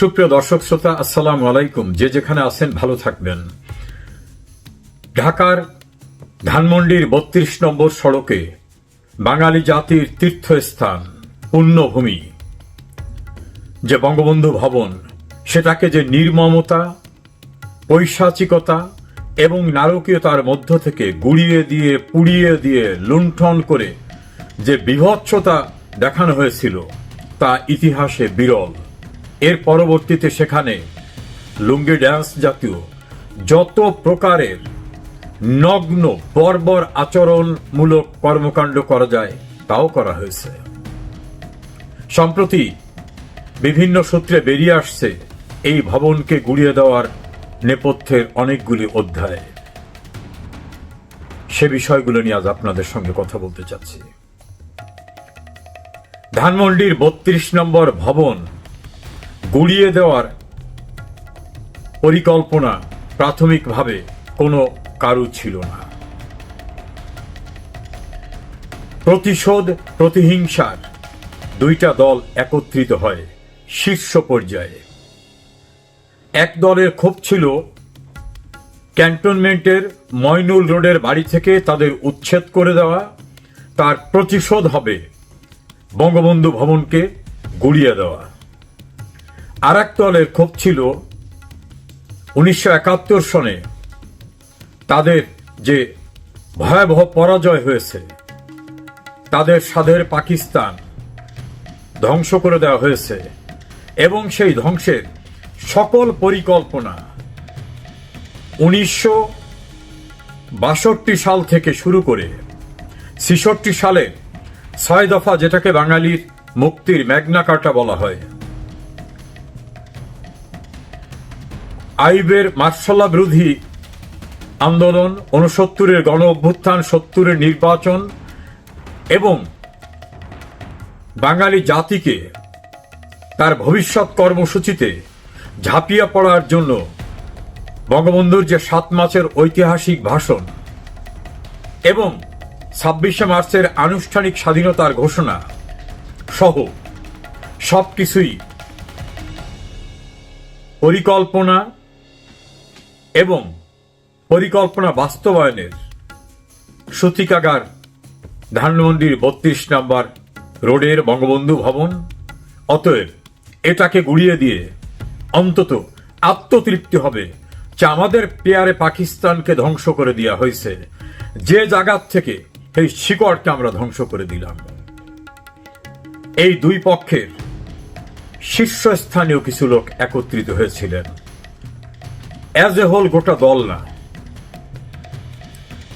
সুপ্রিয় দর্শক শ্রোতা, আসসালামু আলাইকুম। যে যেখানে আছেন, ভালো থাকবেন। ঢাকার ধানমন্ডির বত্রিশ নম্বর সড়কে বাঙালি জাতির তীর্থস্থান, পুণ্যভূমি। যে বঙ্গবন্ধু ভবন, সেটাকে যে নির্মমতা, পৈশাচিকতা এবং নারকীয়তার মধ্য থেকে গুড়িয়ে দিয়ে, পুড়িয়ে দিয়ে লুণ্ঠন করে যে বিভৎসতা দেখানো হয়েছিল, তা ইতিহাসে বিরল। এর পরবর্তীতে সেখানে লুঙ্গি ড্যান্স জাতীয় যত প্রকারের নগ্ন, বর্বর আচরণমূলক কর্মকাণ্ড করা যায়, তাও করা হয়েছে। সম্প্রতি বিভিন্ন সূত্রে বেরিয়ে আসছে, এই ভবনকে গুড়িয়ে দেওয়ার নেপথ্যের অনেকগুলি অধ্যায়। সে বিষয়গুলো নিয়ে আজ আপনাদের সঙ্গে কথা বলতে চাচ্ছি। ধানমন্ডির বত্রিশ নম্বর ভবন গুড়িয়ে দেওয়ার পরিকল্পনা প্রাথমিকভাবে কোনো কারু ছিল না। প্রতিশোধ, প্রতিহিংসার দুইটা দল একত্রিত হয় শীর্ষ পর্যায়ে। এক দলের ক্ষোভ ছিল ক্যান্টনমেন্টের ময়নুল রোডের বাড়ি থেকে তাদের উচ্ছেদ করে দেওয়া। তার প্রতিশোধ হবে বঙ্গবন্ধু ভবনকে গুড়িয়ে দেওয়া। আর এক দলের ক্ষোভ ছিল উনিশশো একাত্তর সনে। তাদের যে ভয়াবহ পরাজয় হয়েছে, তাদের স্বাদের পাকিস্তান ধ্বংস করে দেওয়া হয়েছে এবং সেই ধ্বংসের সকল পরিকল্পনা উনিশশো বাষট্টি সাল থেকে শুরু করে ছেষট্টি সালে ছয় দফা যেটাকে বাঙালির মুক্তির ম্যাগনা কার্টা বলা হয়। আইবের মার্শাল্লা বিরোধী আন্দোলন উনসত্তরের গণ অভ্যুত্থান, সত্তরের নির্বাচন এবং বাঙালি জাতিকে তার ভবিষ্যৎ কর্মসূচিতে ঝাঁপিয়ে পড়ার জন্য বঙ্গবন্ধুর যে সাত মাসের ঐতিহাসিক ভাষণ এবং ছাব্বিশে মার্চের আনুষ্ঠানিক স্বাধীনতার ঘোষণা সহ সবকিছুই পরিকল্পনা এবং পরিকল্পনা বাস্তবায়নের সূতিকাগার ধানমন্ডির বত্রিশ নাম্বার রোডের বঙ্গবন্ধু ভবন। অতএব এটাকে গুড়িয়ে দিয়ে অন্তত আত্মতৃপ্তি হবে যে আমাদের পেয়ারে পাকিস্তানকে ধ্বংস করে দেওয়া হয়েছে। যে জায়গার থেকে এই শিকড়কে আমরা ধ্বংস করে দিলাম। এই দুই পক্ষের শীর্ষস্থানীয় কিছু লোক একত্রিত হয়েছিলেন। অ্যাজ এ হোল গোটা দল না।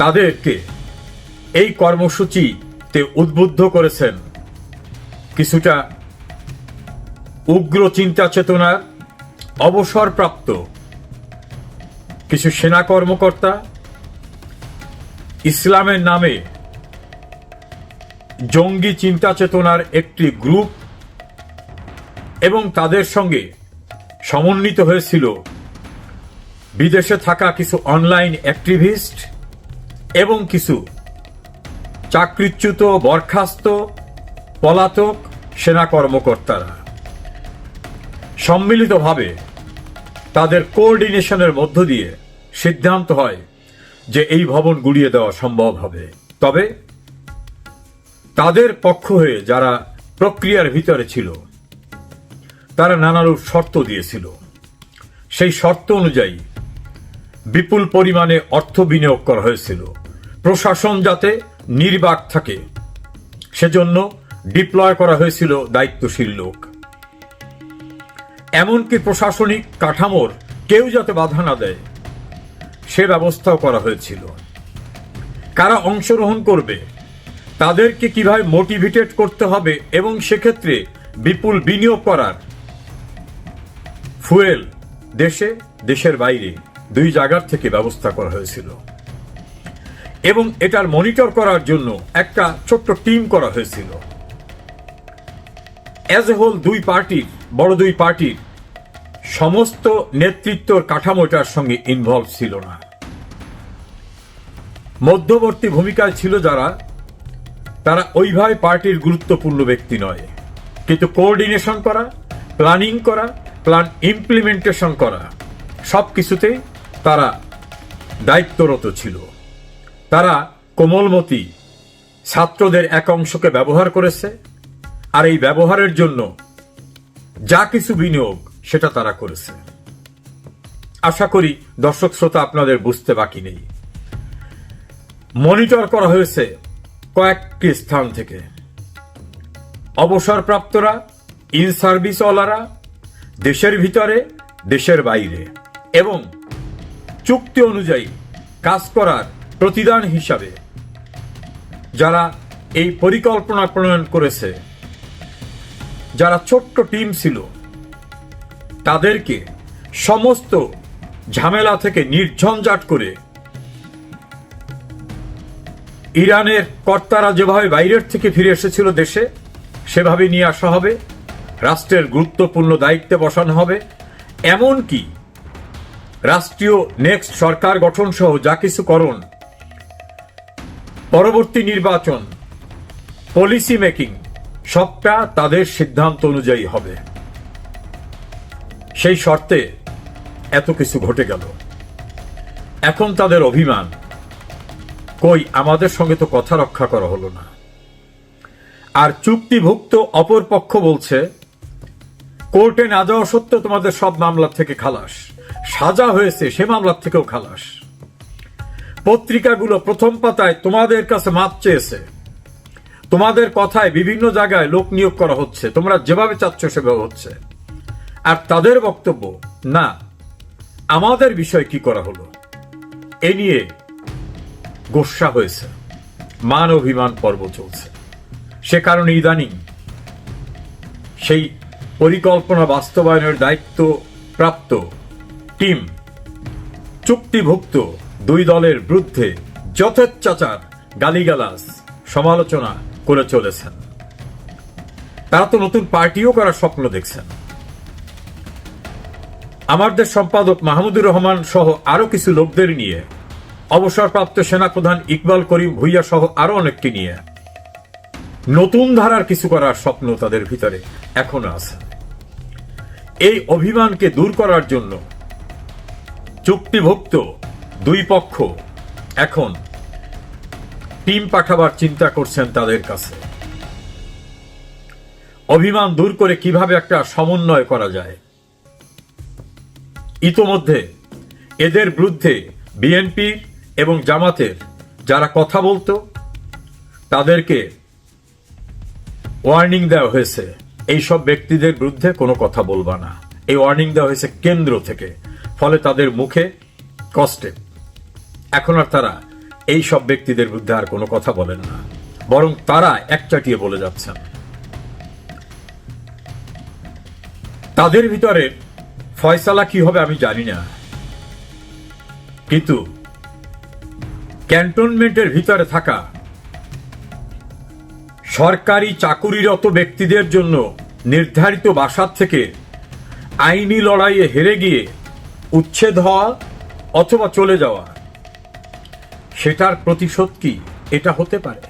তাদেরকে এই কর্মসূচিতে উদ্বুদ্ধ করেছেন কিছুটা উগ্র চিন্তা চেতনার অবসরপ্রাপ্ত কিছু সেনা কর্মকর্তা, ইসলামের নামে জঙ্গি চিন্তা চেতনার একটি গ্রুপ এবং তাদের সঙ্গে সমন্বিত হয়েছিল বিদেশে থাকা কিছু অনলাইন অ্যাক্টিভিস্ট এবং কিছু চাকরিচ্যুত, বরখাস্ত, পলাতক সেনা কর্মকর্তারা। সম্মিলিতভাবে তাদের কোঅর্ডিনেশনের মধ্য দিয়ে সিদ্ধান্ত হয় যে এই ভবন গুড়িয়ে দেওয়া সম্ভব হবে। তবে তাদের পক্ষ হয়ে যারা প্রক্রিয়ার ভিতরে ছিল, তারা নানারূপ শর্ত দিয়েছিল। সেই শর্ত অনুযায়ী বিপুল পরিমাণে অর্থ বিনিয়োগ করা হয়েছিল। প্রশাসন যাতে নির্বাক থাকে, সেজন্য ডিপ্লয় করা হয়েছিল দায়িত্বশীল লোক। এমনকি প্রশাসনিক কাঠামোর কেউ যাতে বাধা না দেয়, সে ব্যবস্থাও করা হয়েছিল। কারা অংশগ্রহণ করবে, তাদেরকে কীভাবে মোটিভেটেড করতে হবে এবং সেক্ষেত্রে বিপুল বিনিয়োগ করার ফুয়েল দেশে, দেশের বাইরে। দুই জায়গার থেকে ব্যবস্থা করা হয়েছিল। এবং এটার মনিটর করার জন্য একটা ছোট্ট টিম করা হয়েছিল। অ্যাজ এ হোল দুই পার্টির, বড় দুই পার্টির সমস্ত নেতৃত্বর কাঠামো এটার সঙ্গে ইনভলভ ছিল না। মধ্যবর্তী ভূমিকায় ছিল যারা, তারা ওইভাবে পার্টির গুরুত্বপূর্ণ ব্যক্তি নয়। কিন্তু কোঅর্ডিনেশন করা প্ল্যানিং করা প্ল্যান ইমপ্লিমেন্টেশন করা সব কিছুতেই তারা দায়িত্বরত ছিল। তারা কোমলমতি ছাত্রদের এক অংশকে ব্যবহার করেছে আর এই ব্যবহারের জন্য যা কিছু বিনিয়োগ সেটা তারা করেছে। আশা করি দর্শক শ্রোতা আপনাদের বুঝতে বাকি নেই। মনিটর করা হয়েছে কয়েকটি স্থান থেকে। অবসরপ্রাপ্তরা ইন সার্ভিসওয়ালারা দেশের ভিতরে, দেশের বাইরে এবং চুক্তি অনুযায়ী কাজ করার প্রতিদান হিসাবে যারা এই পরিকল্পনা প্রণয়ন করেছে, যারা ছোট্ট টিম ছিল, তাদেরকে সমস্ত ঝামেলা থেকে নির্ঝঞ্ঝাট করে ইরানের কর্তারা যেভাবে বাইরের থেকে ফিরে এসেছিল দেশে, সেভাবে নিয়ে আসা হবে। রাষ্ট্রের গুরুত্বপূর্ণ দায়িত্বে বসানো হবে। এমনকি রাষ্ট্রীয় নেক্সট সরকার গঠন সহ যা কিছু করণ পরবর্তী নির্বাচন পলিসি মেকিং সবটা তাদের সিদ্ধান্ত অনুযায়ী হবে। সেই শর্তে এত কিছু ঘটে গেল। এখন তাদের অভিমান, কই আমাদের সঙ্গে তো কথা রক্ষা করা হলো না। আর চুক্তিভুক্ত অপর পক্ষ বলছে কোর্টে না যাওয়া সত্ত্বেও তোমাদের সব মামলা থেকে খালাস। সাজা হয়েছে, সে মামলার থেকেও খালাস। পত্রিকাগুলো প্রথম পাতায় তোমাদের কাছে মাপ চেয়েছে। তোমাদের কথায় বিভিন্ন জায়গায় লোক নিয়োগ করা হচ্ছে। তোমরা যেভাবে চাচ্ছ সেভাবে হচ্ছে। আর তাদের বক্তব্য, না, আমাদের বিষয় কি করা হলো? এ নিয়ে গোসা হয়েছে। মান অভিমান পর্ব চলছে। সে কারণে ইদানিং সেই পরিকল্পনা বাস্তবায়নের দায়িত্ব প্রাপ্ত। টিম, চুক্তিভুক্ত দুই দলের বিরুদ্ধে যথেচ্ছাচার গালিগালাস সমালোচনা করে চলেছেন। তারা তো নতুন পার্টিও করার স্বপ্ন দেখছেন। আমাদের সম্পাদক মাহমুদুর রহমান সহ আরও কিছু লোকদের নিয়ে, অবসরপ্রাপ্ত সেনাপ্রধান ইকবাল করিম ভুইয়া সহ আরও অনেককে নিয়ে, নতুন ধারার কিছু করার স্বপ্ন তাদের ভিতরে এখনও আছে। এই অভিমানকে দূর করার জন্য চুক্তিভুক্ত দুই পক্ষ এখন টিম পাঠাবার চিন্তা করছেন তাদের কাছে। অভিমান দূর করে কীভাবে একটা সমন্বয় করা যায়? ইতোমধ্যে এদের বিরুদ্ধে বিএনপি এবং জামাতের যারা কথা বলতো, তাদেরকে ওয়ার্নিং দেওয়া হয়েছে। এই সব ব্যক্তিদের বিরুদ্ধে কোনো কথা বলবা না। এই ওয়ার্নিং দেওয়া হয়েছে কেন্দ্র থেকে। ফলে তাদের মুখে কষ্টে। এখন আর তারা এই সব ব্যক্তিদের বিরুদ্ধে আর কোনো কথা বলেন না। বরং তারা একচাটিয়ে বলে যাচ্ছেন। তাদের ভিতরে ফয়সালা কি হবে আমি জানি না। কিন্তু ক্যান্টনমেন্টের ভিতরে থাকা সরকারি চাকুরিরত ব্যক্তিদের জন্য নির্ধারিত বাসার থেকে আইনি লড়াইয়ে হেরে গিয়ে উচ্ছেদ হওয়া অথবা চলে যাওয়া, সেটার প্রতিশোধ কি? এটা হতে পারে।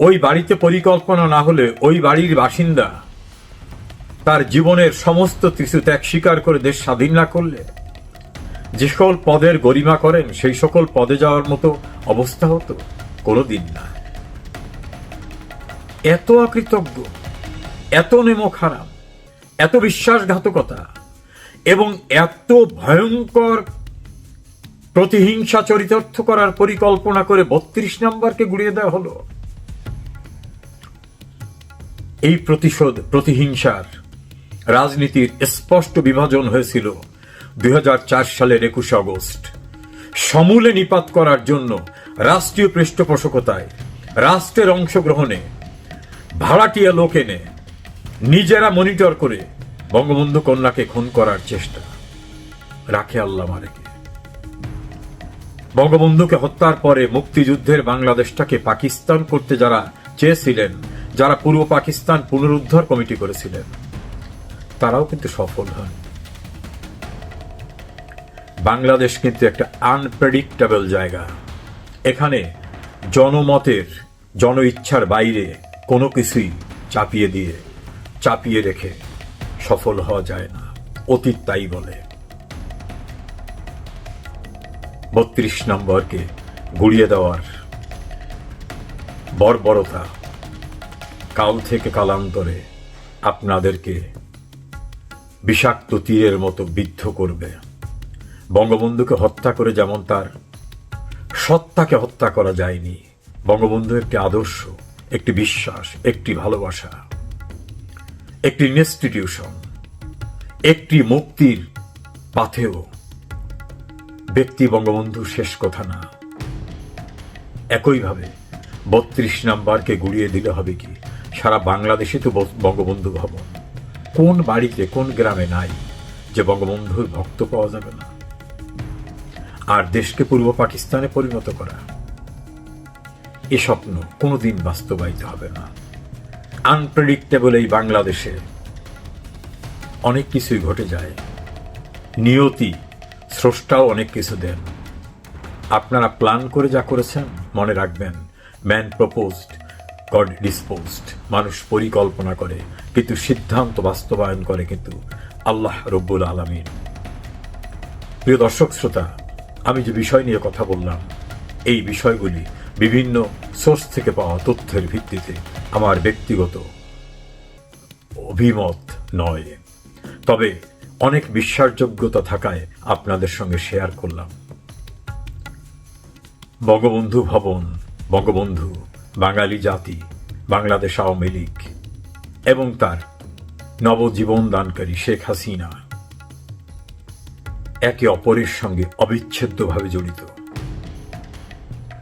ওই বাড়িতে পরিকল্পনা না হলে ওই বাড়ির বাসিন্দা তার জীবনের সমস্ত কিছু ত্যাগ স্বীকার করে দেশ স্বাধীন না করলে, যে সকল পদের গরিমা করেন, সেই সকল পদে যাওয়ার মতো অবস্থা হতো কোনোদিন না। এত অকৃতজ্ঞ। এত নেমো খারাপ এত বিশ্বাসঘাতকতা এবং এত ভয়ঙ্কর প্রতিহিংসা চরিতার্থ করার পরিকল্পনা করে বত্রিশ নম্বরকে গুড়িয়ে দেওয়া হলো। এই প্রতিশোধ, প্রতিহিংসার রাজনীতির স্পষ্ট বিভাজন হয়েছিল দুই হাজার চার সালের একুশে আগস্ট। সমূলে নিপাত করার জন্য রাষ্ট্রীয় পৃষ্ঠপোষকতায়, রাষ্ট্রের অংশগ্রহণে ভাড়াটিয়া লোক এনে নিজেরা মনিটর করে বঙ্গবন্ধু কন্যাকে খুন করার চেষ্টা রাখে আল্লাহ মারেকে। বঙ্গবন্ধুকে হত্যার পরে মুক্তিযুদ্ধের বাংলাদেশটাকে পাকিস্তান করতে যারা চেয়েছিলেন, যারা পূর্ব পাকিস্তান পুনরুদ্ধার কমিটি করেছিলেন, তারাও কিন্তু সফল হন। বাংলাদেশ কিন্তু একটা আনপ্রেডিক্টেবল জায়গা। এখানে জনমতের জন ইচ্ছার বাইরে কোনো কিছুই চাপিয়ে দিয়ে চাপিয়ে রেখে সফল হওয়া যায় না। অতীত তাই বলে। বত্রিশ নম্বরকে গুড়িয়ে দেওয়ার বর্বরতা কাল থেকে কালান্তরে আপনাদেরকে বিষাক্ত তীরের মতো বিদ্ধ করবে। বঙ্গবন্ধুকে হত্যা করে যেমন তার সত্তাকে হত্যা করা যায়নি বঙ্গবন্ধু একটি আদর্শ, একটি বিশ্বাস, একটি ভালোবাসা। একটি ইনস্টিটিউশন একটি মুক্তির পাথেও ব্যক্তি বঙ্গবন্ধু শেষ কথা না। একইভাবে বত্রিশ নাম্বারকে গুড়িয়ে দিলে হবে কি? সারা বাংলাদেশে তো বঙ্গবন্ধু ভবন। কোন বাড়িতে, কোন গ্রামে নাই যে বঙ্গবন্ধুর ভক্ত পাওয়া যাবে না? আর দেশকে পূর্ব পাকিস্তানে পরিণত করা, এ স্বপ্ন কোনোদিন বাস্তবায়িত হবে না। আনপ্রেডিক্টেবল এই বাংলাদেশে। অনেক কিছুই ঘটে যায়। নিয়তি, স্রষ্টাও অনেক কিছু দেন। আপনারা প্ল্যান করে যা করেছেন, মনে রাখবেন। ম্যান প্রপোজড গড ডিসপোজড মানুষ পরিকল্পনা করে, কিন্তু সিদ্ধান্ত বাস্তবায়ন করে কিন্তু আল্লাহ রব্বুল আলমিন। প্রিয় দর্শক শ্রোতা, আমি যে বিষয় নিয়ে কথা বললাম, এই বিষয়গুলি বিভিন্ন সোর্স থেকে পাওয়া তথ্যের ভিত্তিতে আমার ব্যক্তিগত অভিমত নয়। তবে অনেক বিশ্বাসযোগ্যতা থাকায় আপনাদের সঙ্গে শেয়ার করলাম। বঙ্গবন্ধু ভবন, বঙ্গবন্ধু, বাঙালি জাতি, বাংলাদেশ আওয়ামী লীগ এবং তার নবজীবন দানকারী শেখ হাসিনা একে অপরের সঙ্গে অবিচ্ছেদ্যভাবে জড়িত।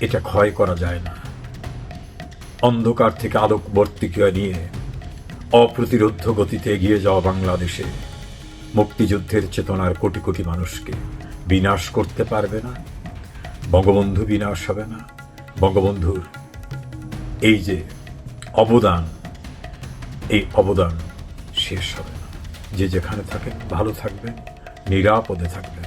এটা ক্ষয় করা যায় না। অন্ধকার থেকে আলোকবর্তিকা নিয়ে অপ্রতিরোধ্য গতিতে এগিয়ে যাওয়া বাংলাদেশে মুক্তিযুদ্ধের চেতনার কোটি কোটি মানুষকে বিনাশ করতে পারবে না, বঙ্গবন্ধু বিনাশ হবে না। বঙ্গবন্ধুর এই যে অবদান, এই অবদান শেষ হবে না। যে যেখানে থাকেন, ভালো থাকবেন, নিরাপদে থাকবেন।